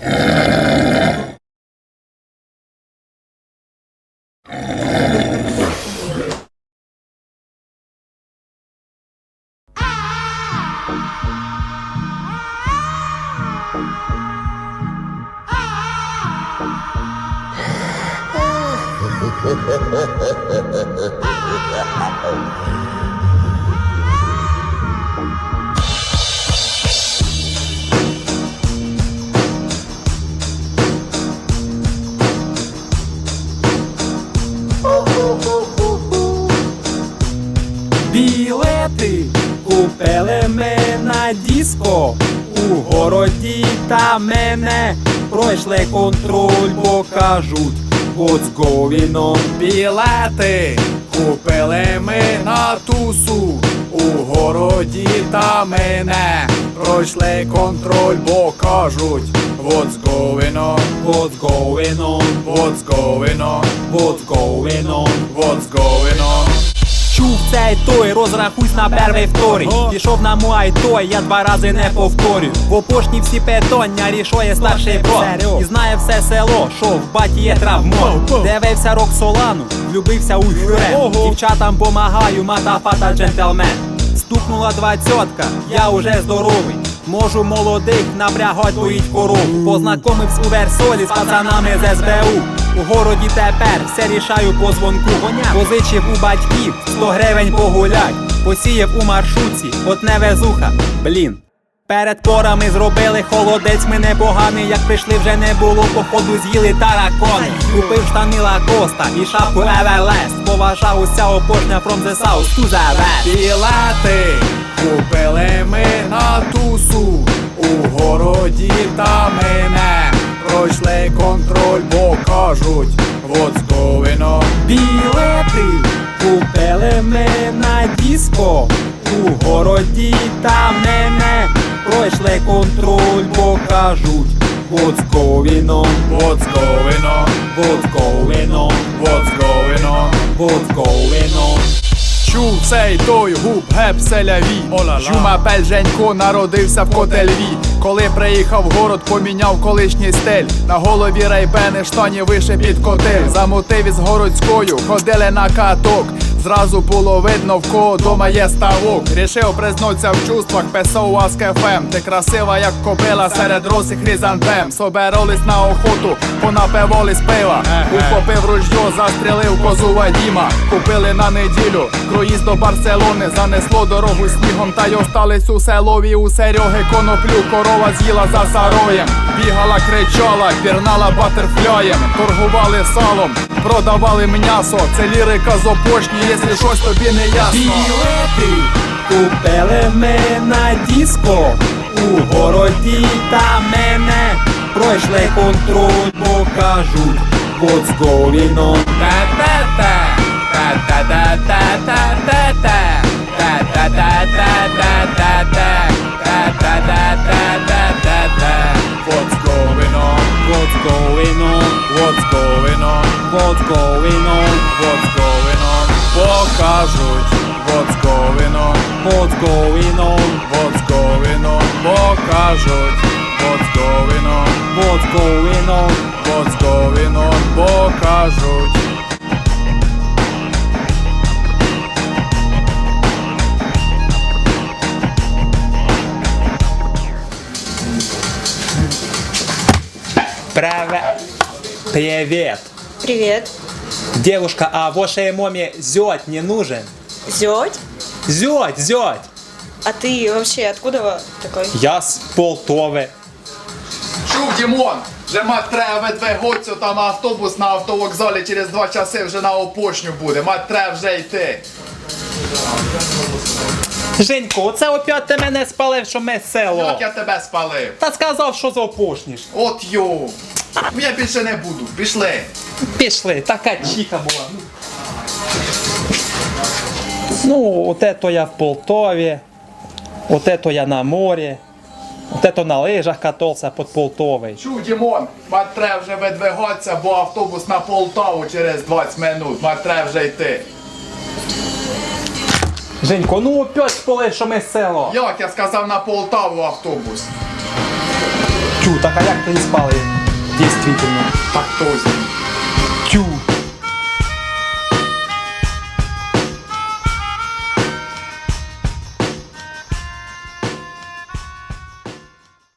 Білети купили ми на диско у городі та мене. Пройшли контроль, бо кажуть, what's going Білети купили ми на тусу у городі та мене. Пройшли контроль, бо кажуть, what's going on What's going on What's going on What's going on What's going on Чув цей той, розрахуйсь на перший вторий. Пішов на муай той, я два рази не повторю. В опошні всі питання рішує старший брат. І знає все село, що в баті є травмо. Дивився рок солану, влюбився у фюре. Дівчатам помагаю, мата фата джентльмен. Стукнула двадцятка, я уже здоровий. Можу молодих напрягать доїть корову. Познайомився у Версолі з пацанами з СБУ. У городі тепер все рішаю по дзвонку. Позичив у батьків 100 гривень погулять. Посіяв у маршрутці, от не везуха. Блін. Перед порами зробили холодець, ми непоганий, як прийшли, вже не було, походу з'їли таракони. Купив штани Лакоста і шапку Everlast. Поважав уся опошня from the south to the west. Білети кажуть, what's going on Білети купили ми на диско. У городі та мене пройшли контроль, бо кажуть, what's going on, what's going on, what's going on, what's going on, what's going on. Чув цей той губ геп селяві Жумапель Женько народився в котельві Коли приїхав в город, поміняв колишній стиль. На голові рейбени штані вище під котель. За мотиві із городською, ходили на каток Зразу було видно, в кого дома є ставок. Рішив признатися в чувствах, писав у ФМ Ти красива, як кобила серед роси хризантем. Соберолись на охоту, понапивались пива. Ухопив ружьо, застрелив козу Вадіма. Купили на неділю круїз до Барселони. Занесло дорогу снігом та й остались у селові. У Сереги коноплю, корова з'їла за сароєм. Бігала, кричала, пірнала батерфляєм. Торгували салом, продавали м'ясо. Це лірика з опошні, якщо щось тобі не ясно Білети купили ми на диско у городі та мене пройшли контроль, бо кажуть, what's going on. Та-та-та, та-та-та-та-та-та-та, та-та-та-та-та-та-та, та-та-та-та-та-та-та. What's going on? What's going on? What's going on? What's going on? What's going on? Покажуть What's going on? What's going on? What's going on? Покажуть What's going on? What's going on? What's going on? Покажуть Привет. Привет. Привет. Девушка, а вашей маме зять не нужен? Зять? Зять, зять. А ты вообще откуда такой? Я з Полтови. Чув, Дімон! Мать треба видвиготься, там автобус на автовокзалі через два часи вже на опошню буде. Мать треба вже йти. Женько, оце опять ти мене спалив, що ми село. Як я тебе спалив? Та сказав, що заопошніш. От йоу. Ну я більше не буду. Пішли. Пішли, така чіка була. Ну, оте то я в Полтові, оте то я на морі, оте то на лижах катався під Полтовою. Чув, Дімон, мать треба вже видвигатися, бо автобус на Полтаву через 20 минут. Мать треба вже йти. Женько, ну опять спалив, що ми село. Як я сказав на Полтаву автобус? Тю, так а як принципали? Дійсно. Так. Тю.